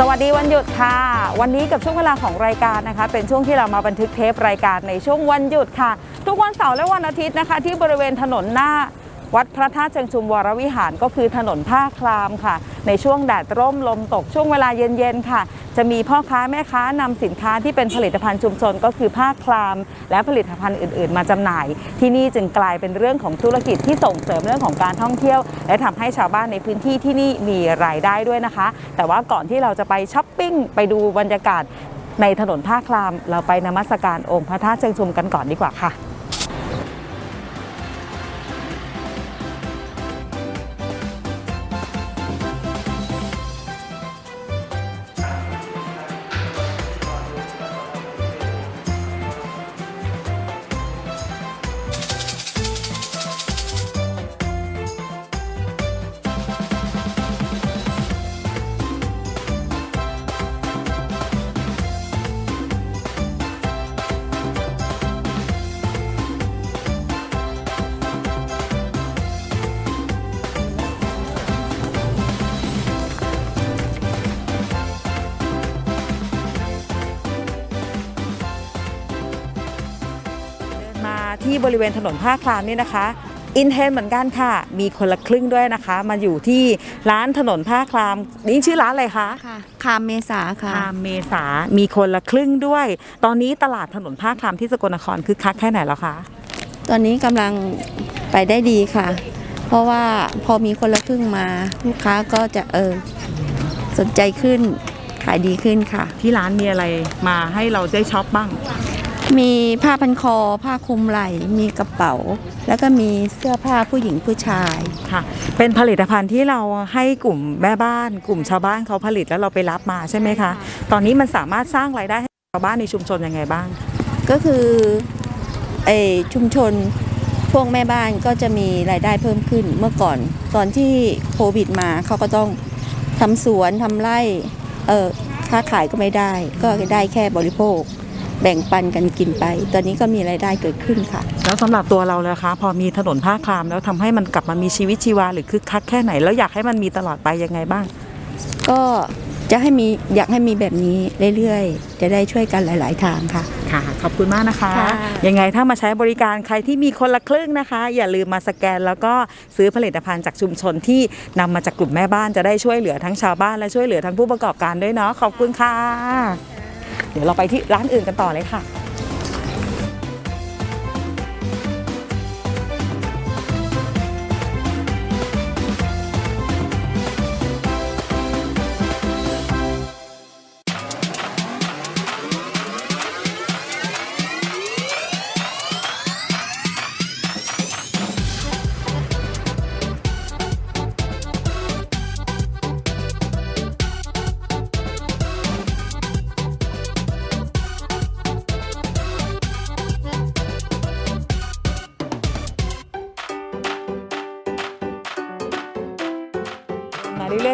สวัสดีวันหยุดค่ะ วันนี้กับช่วงเวลาของรายการนะคะ เป็นช่วงที่เรามาบันทึกเทปรายการในช่วงวันหยุดค่ะ ทุกวันเสาร์และวันอาทิตย์นะคะ ที่บริเวณถนนหน้า วัดพระธาตุเชิงชุมวรวิหารก็คือถนนผ้าคลามค่ะ ในช่วงแดดร่มลมตกช่วงเวลาเย็นๆค่ะ จะมีพ่อค้าแม่ค้านำสินค้าที่เป็นผลิตภัณฑ์ชุมชน ก็คือผ้าคลาม และผลิตภัณฑ์อื่น ๆ มาจำหน่าย ที่นี่จึงกลายเป็นเรื่องของธุรกิจที่ส่งเสริมเรื่องของการท่องเที่ยว และทำให้ชาวบ้านในพื้นที่ที่นี่มีรายได้ด้วยนะคะ แต่ว่าก่อนที่เราจะไปช้อปปิ้งไปดูบรรยากาศในถนนท่าคลาม เราไปนมัสการองค์พระธาตุเชิงชุมกันก่อนดีกว่าค่ะ บริเวณถนนผ้าคลามนี่นะคะอินเทนเหมือนกันค่ะ มีคนละครึ่งด้วยนะคะ มาอยู่ที่ร้านถนนผ้าคลาม นี่ชื่อร้านอะไรคะค่ะคามเมษาค่ะคามเมษา มีคนละครึ่งด้วย ตอนนี้ตลาดถนนผ้าคลามที่สกลนครคึกคักแค่ไหนแล้วคะ ตอนนี้กำลังไปได้ดีค่ะ เพราะว่าพอมีคนละครึ่งมาลูกค้าก็จะเออสนใจขึ้นขายดีขึ้นค่ะ ที่ร้านมีอะไรมาให้เราได้ช็อปบ้าง มีผ้าพันคอ ผ้าคลุมไหล่ มีกระเป๋า แล้วก็มีเสื้อผ้าผู้หญิงผู้ชาย ค่ะ เป็นผลิตภัณฑ์ที่เราให้กลุ่มแม่บ้าน กลุ่มชาวบ้านเขาผลิตแล้วเราไปรับมาใช่ไหมคะ ตอนนี้มันสามารถสร้างรายได้ให้ชาวบ้านในชุมชนยังไงบ้าง ก็คือเออชุมชนพวกแม่บ้านก็จะมีรายได้เพิ่มขึ้นเมื่อก่อน ตอนที่โควิดมาเขาก็ต้องทำสวนทำไร่เออค้าขายก็ไม่ได้ ก็ได้แค่บริโภค แบ่งปันกันกินไป ตอนนี้ก็มีรายได้เกิดขึ้นค่ะ แล้วสำหรับตัวเราเลยคะ พอมีถนนผ้าคลามแล้วทำให้มันกลับมามีชีวิตชีวาหรือคึกคักแค่ไหน แล้วอยากให้มันมีตลอดไปยังไงบ้าง ก็จะให้มีอยากให้มีแบบนี้เรื่อยๆ จะได้ช่วยกันหลาย ๆ ทางค่ะ ค่ะ ขอบคุณมากนะคะ ค่ะ ยังไงถ้ามาใช้บริการใครที่มีคนละครึ่งนะคะ อย่าลืมมาสแกนแล้วก็ซื้อผลิตภัณฑ์จากชุมชนที่นำมาจากกลุ่มแม่บ้านจะได้ช่วยเหลือทั้งชาวบ้านและช่วยเหลือทั้งผู้ประกอบการด้วยเนาะขอบคุณค่ะ เดี๋ยวเราไปที่ร้านอื่นกันต่อเลยค่ะ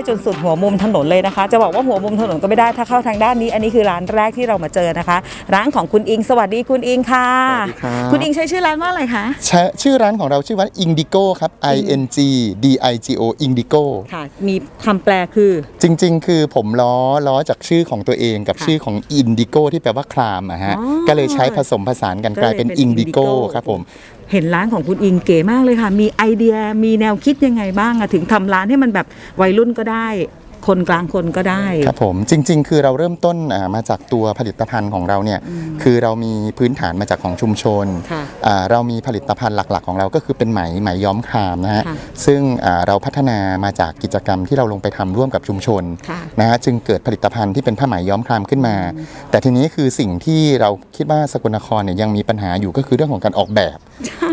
จนสุดหัวมุมถนนเลยนะคะ จะบอกว่าหัวมุมถนนก็ไม่ได้ถ้าเข้าทางด้านนี้ อันนี้คือร้านแรกที่เรามาเจอนะคะ ร้านของคุณอิง สวัสดีคุณอิงค่ะสวัสดีครับ คุณอิงใช้ชื่อร้านว่าอะไรคะใช้ชื่อร้านของเราชื่อว่า Indigo ครับ I N G D I G O Indigo ค่ะ มีคำแปลคือ จริง ๆ คือผมล้อล้อจากชื่อของตัวเองกับค่ะชื่อของ Indigo ที่แปลว่าครามอะฮะ อ๋อก็เลยใช้ผสมผสานกันก็กเลยลายเป็น เป็น Indigo Indigo ครับผม เห็นร้านของคุณอิงเก๋มากเลยค่ะ มีไอเดียมีแนวคิดยังไงบ้างอะถึงทำร้านให้มันแบบวัยรุ่นก็ได้ คนกลางคนก็ได้ ครับผมจริง ๆ คือเราเริ่มต้นอ่ามาจากตัวผลิตภัณฑ์ของเราเนี่ยคือเรามีพื้นฐานมาจากของชุมชนค่ะอ่าเรามีผลิตภัณฑ์หลัก ๆ ของเราก็คือเป็นไหมไหมย้อมครามนะฮะค่ะซึ่งอ่าเราพัฒนามาจากกิจกรรมที่เราลงไปทำร่วมกับชุมชนค่ะนะฮะจึงเกิดผลิตภัณฑ์ที่เป็นผ้าไหมย้อมครามขึ้นมา แต่ทีนี้คือสิ่งที่เราคิดว่าสกลนครเนี่ยยังมีปัญหาอยู่ก็คือเรื่องของการออกแบบ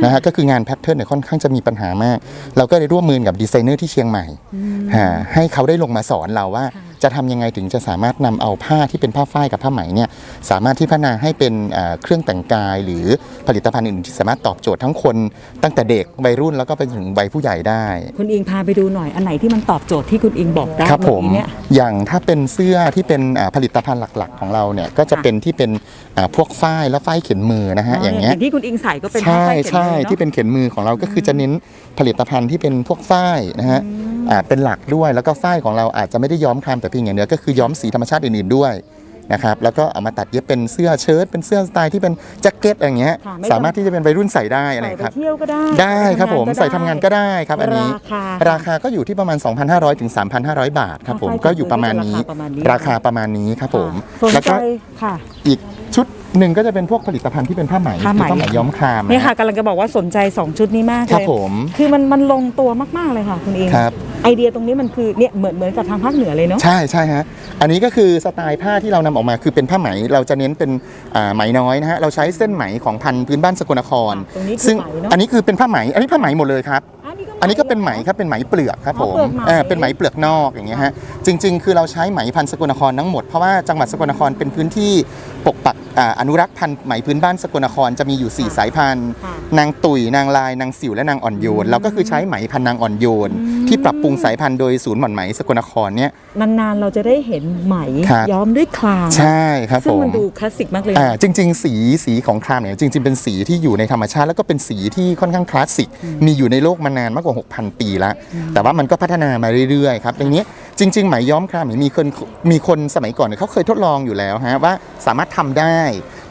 นะฮะก็คืองานแพทเทิร์นเนี่ยค่อนข้างจะมีปัญหามาก เราก็ได้ร่วมมือกับดีไซเนอร์ที่เชียงใหม่ฮะให้เขาได้ลงมาสอนเราว่า จะทำยังไงถึงจะสามารถนำเอาผ้าที่เป็นผ้าฝ้ายกับผ้าไหมเนี่ยสามารถที่พัฒนาให้เป็นเอ่อเครื่องแต่งกาย หรือผลิตภัณฑ์อื่นๆที่สามารถตอบโจทย์ทั้งคนตั้งแต่เด็กวัยรุ่นแล้วก็ไปถึงวัยผู้ใหญ่ได้ คุณอิงพาไปดูหน่อยอันไหนที่มันตอบโจทย์ที่คุณอิงบอกได้ครับผมเมื่อกี้เนี่ยอย่างถ้าเป็นเสื้อที่เป็นอ่าผลิตภัณฑ์หลักๆ ของเราเนี่ยก็จะค่ะเป็นที่เป็นอ่าพวกฝ้ายและฝ้ายเข็นมือนะฮะอย่างเงี้ยที่คุณอิงใส่ก็เป็นผ้าใช่ฝ้ายเขียนใช่มือเนอะที่เป็นเข็นมือของเราก็คือจะเน้นผลิตภัณฑ์ที่เป็นพวกฝ้ายนะฮะอ่า เป็นหลักด้วยแล้วก็ฝ้ายของเราอาจจะไม่ได้ย้อมครามแต่เพียงอย่างเดียวก็คือย้อมสีธรรมชาติอื่นๆด้วยนะครับแล้วก็เอามาตัดเย็บเป็นเสื้อเชิ้ตเป็นเสื้อสไตล์ที่เป็นแจ็คเก็ตอะไรอย่างเงี้ยค่ะไม่สามารถที่จะเป็นวัยรุ่นใส่ได้อะไรใส่ไปครับ เที่ยวก็ได้ได้ครับผมใส่ทำงานก็ได้ครับอันนี้ ราคา ราคาก็อยู่ที่ประมาณ 2,500ถึง3,500 บาทครับผมราคาก็อยู่ประมาณนี้ ราคาประมาณนี้ราคาประมาณนี้ครับผม สนแล้วใจก็ค่ะ อีกชุด หนึ่งก็จะเป็นพวกผลิตภัณฑ์ที่เป็นผ้าไหมผ้าไหม คือผ้าไหมย้อมครามเนี่ยค่ะกำลังจะบอกว่าสนใจ 2 ชุดนี้มากครับเลยผมคือมันมันลงตัวมาก ๆ เลยค่ะคุณเองครับ ไอเดียตรงนี้มันคือเนี่ยเหมือนเหมือนกับทางภาคเหนือเลยเนาะ ใช่ใช่ฮะ อันนี้ก็คือสไตล์ผ้าที่เรานำออกมาคือเป็นผ้าไหม เราจะเน้นเป็นอ่าไหมน้อยนะฮะ เราใช้เส้นไหมของพันธุ์พื้นบ้านสกลนครตรงนี้คือซึ่งไหมเนอะ อันนี้คือเป็นผ้าไหม อันนี้ผ้าไหมหมดเลยครับ อันนี้ก็เป็นไหมหรอครับ เป็นไหมเปลือกครับอ๋ผอมเปลือกไหม เออเป็นไหมเปลือกนอกอย่างเงี้ยฮะ จริง ๆ คือเราใช้ไหมพันธุ์สกลนครทั้งหมด เพราะว่าจังหวัดสกลนครเป็นพื้นที่ ปกปักอ่าอนุรักษ์พันธุ์ไหมพื้นบ้านสกลนครจะมีอยู่ 4 สายพันธุ์ ค่ะนางตุยนางลายนางสิวและนางอ่อนโยนเราก็คือใช้ไหมพันธุ์นางอ่อนโยน ที่ปรับปรุงสายพันธุ์โดยศูนย์หม่อนไหมสกลนครเนี่ย นานๆเราจะได้เห็นไหมครับ ย้อมด้วยคลามใช่ครับซึ่ผงมมันดูคลาสสิกมากเลย อ่านะจริง ๆ สีสีของครามเนี่ยจริง ๆ เป็นสีที่อยู่ในธรรมชาติแล้วก็เป็นสีที่ค่อนข้างคลาสสิก มีอยู่ในโลกมานานมากกว่า 6,000 ปีแล้ว แต่ว่ามันก็พัฒนามาเรื่อยๆครับอย่างนี้ จริง ๆ ไหมย้อมครามเนี่ยมีคนมีคนสมัยก่อนเนี่ยเขาเคยทดลองอยู่แล้วฮะว่าสามารถทำได้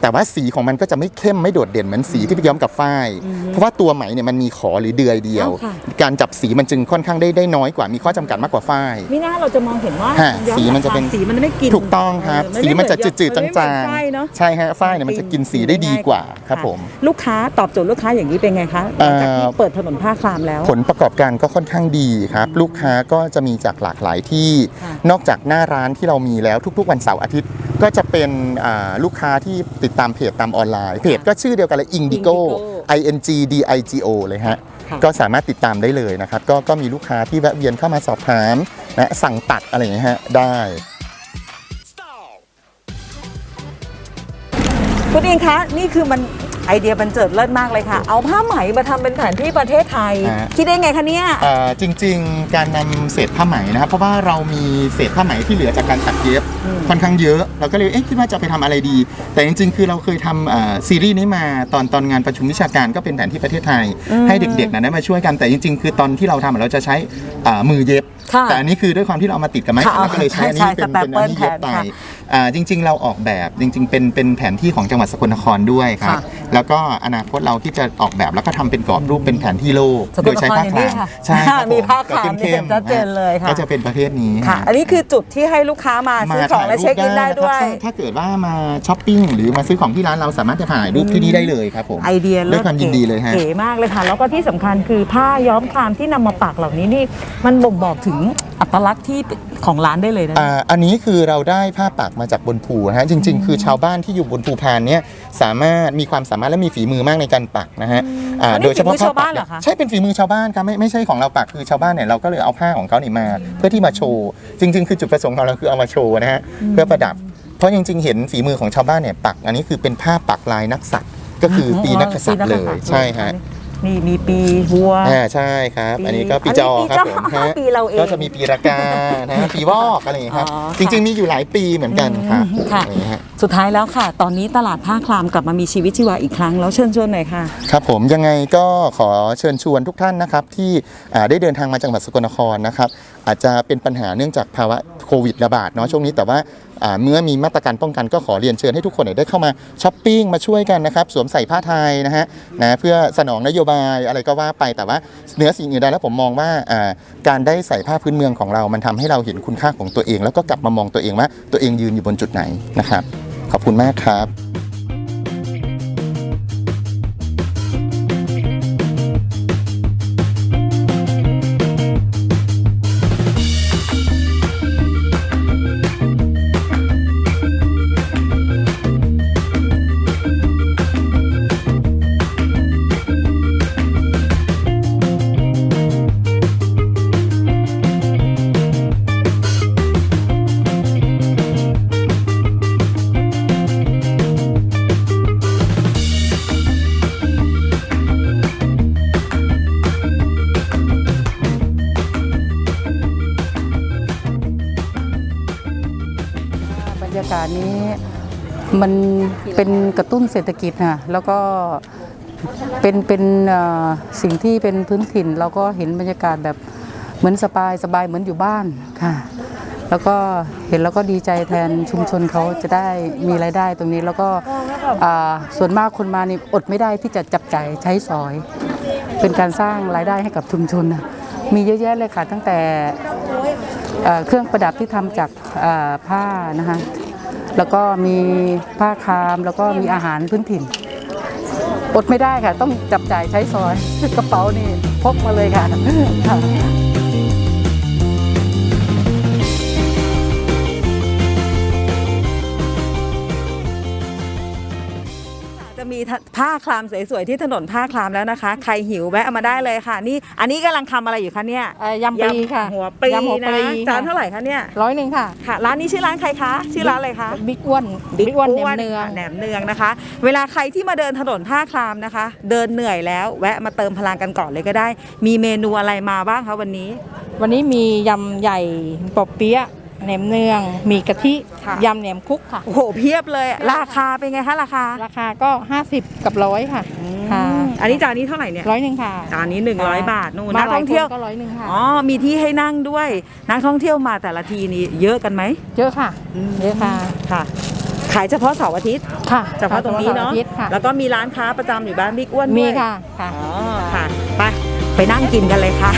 แต่ว่าสีของมันก็จะไม่เข้มไม่โดดเด่นเหมือนสีที่ไปย้อมกับฝ้ายเพราะว่าตัวไหมเนี่ยมันมีขอหรือเดือยเดียวอ้าวค่ะ การจับสีมันจึงค่อนข้างได้ได้น้อยกว่ามีข้อจำกัดมากกว่าฝ้าย ไม่น่าเราจะมองเห็นว่าฮะย้อสีมันจะเป็น สีมันไม่กินถูกต้องครับเออสีมันจะไเหจืดๆจมันไม่เหมืาอนงไส้เนอะๆ ใช่ฮะฝ้ายเนี่ยมันจะกินสีได้ดีกว่าครับผม ลูกค้าตอบโจทย์ลูกค้าอย่างนี้เป็นไงคะหลังจากที่เอ่อเปิดถนนผ้าคลามแล้ว ผลประกอบการก็ค่อนข้างดีครับ ลูกค้าก็จะมีจากหลากหลายที่ ค่ะนอกจากหน้าร้านที่เรามีแล้วทุกๆ วันเสาร์อาทิตย์ ก็จะเป็นอ่าลูกค้าที่ติดตามเพจตามออนไลน์ เพจก็ชื่อเดียวกันเลย Indigo I N G D I G O เลยฮะ ค่ะ ก็สามารถติดตามได้เลยนะครับ ก็ก็มีลูกค้าที่แวะเวียนเข้ามาสอบถามนะสั่งตัดอะไรอย่างเงี้ยฮะได้ คุณอิงคะนี่คือมัน ไอเดียบันเจิดเลิศมากเลยค่ะ เอาผ้าไหมมาทำเป็นแผนที่ประเทศไทย ฮะ คิดได้ไงคะเนี่ยอ่าจริงๆ การนำเศษผ้าไหมนะครับ เพราะว่าเรามีเศษผ้าไหมที่เหลือจากการตัดเย็บอืม ค่อนข้างเยอะ เราก็เลยเอ๊ะคิดว่าจะไปทำอะไรดี แต่จริงๆ คือเราเคยทำอ่าซีรีส์นี้มาตอนตอนงานประชุมวิชาการก็เป็นแผนที่ประเทศไทย ให้เด็กๆนะได้มาช่วยกันแต่จริง ๆ คือตอนที่เราทำเราจะใช้อ่ามือเย็บ ค่ะแต่อันนี้คือด้วยความที่เราเอามาติดกับไม้ค่ะเราก็เลยใช้อันนี้ใช่เป็นสแตเป็นปเปิอัลนนี้เย็บไปแทนค่ะ อ่าจริง ๆ เราออกแบบจริง ๆ เป็นเป็นแผนที่ของจังหวัดสกลนครด้วยครับ ค่ะแล้วก็อนาคตเราที่จะออกแบบแล้วก็ทำเป็นกรอบรูปเป็นแผนที่โลกสกลนครโดยใช้ผ้าอย่างคนี้ลามค่ะใช่ครับมีผมผ้าคลามก็เข้มนี่เห็นชัดเจนเลยค่ะ ก็จะเป็นประเภทนี้ค่ะ อันนี้คือจุดที่ให้ลูกค้ามาซื้อของและเช็คอินได้ด้วยถ่ารูปนะครับถ้าเกิดว่ามาช้อปปิ้งหรือมาซื้อของที่ร้านเราสามารถจะถ่ายรูปที่นี่ได้เลยครับผมไอเดียเลิด้วศยความยินดีเลยฮะ เก๋มากเลยค่ะ แล้วก็ที่สำคัญคือผ้าย้อมคลามที่นำมาปักเหล่านี้นี่ มันบ่งบอกถึง อัตลักษณ์ที่ของร้านได้เลยนะ อ่าอันนี้คือเราได้ผ้าปักมาจากบนภูนะฮะจริง ๆ คือชาวบ้านที่อยู่บนภูพานเนี่ยสามารถมีความสามารถและมีฝีมือมากในการปักนะฮะอ่าอันนี้โดยเฉพาะฝีมือชาวปับ้านเหรอคะ ใช่เป็นฝีมือชาวบ้านครับไม่ไม่ใช่ของเราปักคือชาวบ้านเนี่ยเราก็เลยเอาผ้าของเขานี่มา เพื่อที่มาโชว์จริง ๆ คือจุดประสงค์ของเราคือเอามาโชว์นะฮะเพื่อประดับ เพราะจริง ๆ เห็นฝีมือของชาวบ้านเนี่ยปัก อันนี้คือเป็นผ้าปักลายนักสัตว์ก็คือปีนักษัตริย์เลยใช่ฮะ นี่มีปีวัว อ่าใช่ครับ ปีอันนี้ก็ปีอันนี้จอปีครับจอผมฮะปีเราเองก็จะมีปีรากานะฮะปีวอกอะไรอย่างเงี้ยครับ อ๋อค่ะจริง ๆ มีอยู่หลายปีเหมือนกันครับอืมค่ะ อย่างเงี้ยฮะ สุดท้ายแล้วค่ะ ตอนนี้ตลาดผ้าคลามกลับมามีชีวิตชีวาอีกครั้งแล้วเชิญชวนหน่อยค่ะ ครับผมยังไงก็ขอเชิญชวนทุกท่านนะครับที่อ่าได้เดินทางมาจังหวัดสกลนครนะครับอาจจะเป็นปัญหาเนื่องจากภาวะโควิดระบาดเนาะช่วงนี้แต่ว่าเมื่อมีมาตรการป้องกันก็ขอเรียนเชิญให้ทุกคนได้เข้ามาช้อปปิ้งมาช่วยกันนะครับ สวมใส่ผ้าไทยนะฮะนะเพื่อสนองนโยบายอะไรก็ว่าไปแต่ว่าเหนือสิ่งอื่นใดแล้วผมมองว่าอ่าการได้ใส่ผ้าพื้นเมืองของเรา มันทำให้เราเห็นคุณค่าของตัวเอง แล้วก็กลับมามองตัวเองว่าตัวเองยืนอยู่บนจุดไหนนะครับ ขอบคุณมากครับ รยากาศนี้มันเป็นกระตุ้นเศรษฐกิจนะแล้วก็เป็นเป็นสิ่งที่เป็นพื้นถิ่น เราก็เห็นบรรยากาศแบบเหมือนสบายสบายเหมือนอยู่บ้านค่ะ แล้วก็เห็นแล้วก็ดีใจแทนชุมชนเขาจะได้มีรายได้ตรงนี้ แล้วก็ส่วนมากคนมานี่อดไม่ได้ที่จะจับจ่ายใช้สอย เป็นการสร้างรายได้ให้กับชุมชนนะมีเยอะแยะเลยค่ะ ตั้งแต่เครื่องประดับที่ทำจากผ้านะคะ แล้วก็มีผ้าคาม แล้วก็มีอาหารพื้นถิ่น อดไม่ได้ค่ะ ต้องจับจ่ายใช้สอยกระเป๋านี่พกมาเลยค่ะ ผ้าคลามสวยๆที่ถนนผ้าคลามแล้วนะคะ ใครหิวแวะมาได้เลยค่ะ นี่อันนี้กำลังทำอะไรอยู่คะเนี่ยเอ่อยำปลีค่ะหัวปลียำหัวปนะลีจานเท่าไหร่คะเนี่ยร้อยหนึ่งค่ะค่ะ ร้านนี้ชื่อร้านใครคะ ชื่อร้านอะไรคะ บิ๊กอ้วนบิ๊กอ้วนแหนมเนือง แหนมเนืองนะคะ เวลาใครที่มาเดินถนนท่าคลามนะคะ เดินเหนื่อยแล้วแวะมาเติมพลังกันก่อนเลยก็ได้ มีเมนูอะไรมาบ้างคะวันนี้ วันนี้มียำใหญ่ปอบเปี๊ยะ แหนมเนืองมีกะทิค่ะ ยำแหนมคุกค่ะ โอ้โหเพียบเลยราคาเป็นไงคะราคาราคาก็ 50 กับร้อยค่ะค่ะอันนี้จานนี้เท่าไหร่เนี่ยร้อยหนึ่งค่ะจานนี้ 100 บาทนู่นมานักหลาท่องเที่ยวคนก็ร้อยหนึ่งค่ะอ๋อ มีที่ให้นั่งด้วย นักท่องเที่ยวมาแต่ละทีนี่เยอะกันไหมเยอะค่ะเยอะค่ะค่ะ ขายเฉพาะเสาร์อาทิตย์ ค่ะเฉพาะตรงนี้เนาะสร์อทิตย์ค่ะแล้วก็มีร้านค้าประจำอยู่บ้านบิ๊กอ้วนด้วยมีค่ะค่ะ อ๋อ ค่ะ ไป ไปนั่งกินกันเลยค่ะ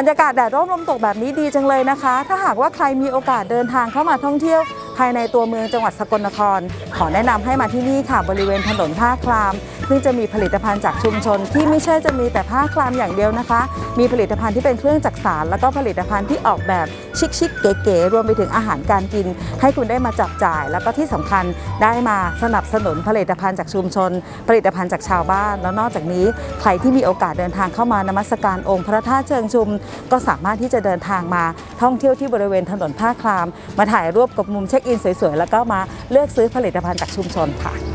บรรยากาศแดดร่มลมตกแบบนี้ดีจังเลยนะคะ ถ้าหากว่าใครมีโอกาสเดินทางเข้ามาท่องเที่ยว ภายในตัวเมืองจังหวัดสกลนคร ขอแนะนำให้มาที่นี่ค่ะบริเวณถนนท่าคลาม ซึ่งจะมีผลิตภัณฑ์จากชุมชน ที่ไม่ใช่จะมีแต่ผ้าคลามอย่างเดียวนะคะ มีผลิตภัณฑ์ที่เป็นเครื่องจักสานแล้วก็ผลิตภัณฑ์ที่ออกแบบชิคๆเก๋ๆรวมไปถึงอาหารการกิน ให้คุณได้มาจับจ่าย แล้วก็ที่สำคัญได้มาสนับสนุนผลิตภัณฑ์จากชุมชน ผลิตภัณฑ์จากชาวบ้าน แล้วนอกจากนี้ใครที่มีโอกาสเดินทางเข้ามานมัสการองค์พระธาตุเชิงชุม ก็สามารถที่จะเดินทางมาท่องเที่ยวที่บริเวณถนนผ้าคลาม มาถ่ายรูปกับมุมเช็คอินสวยๆแล้วก็มาเลือกซื้อผลิตภัณฑ์จากชุมชนค่ะ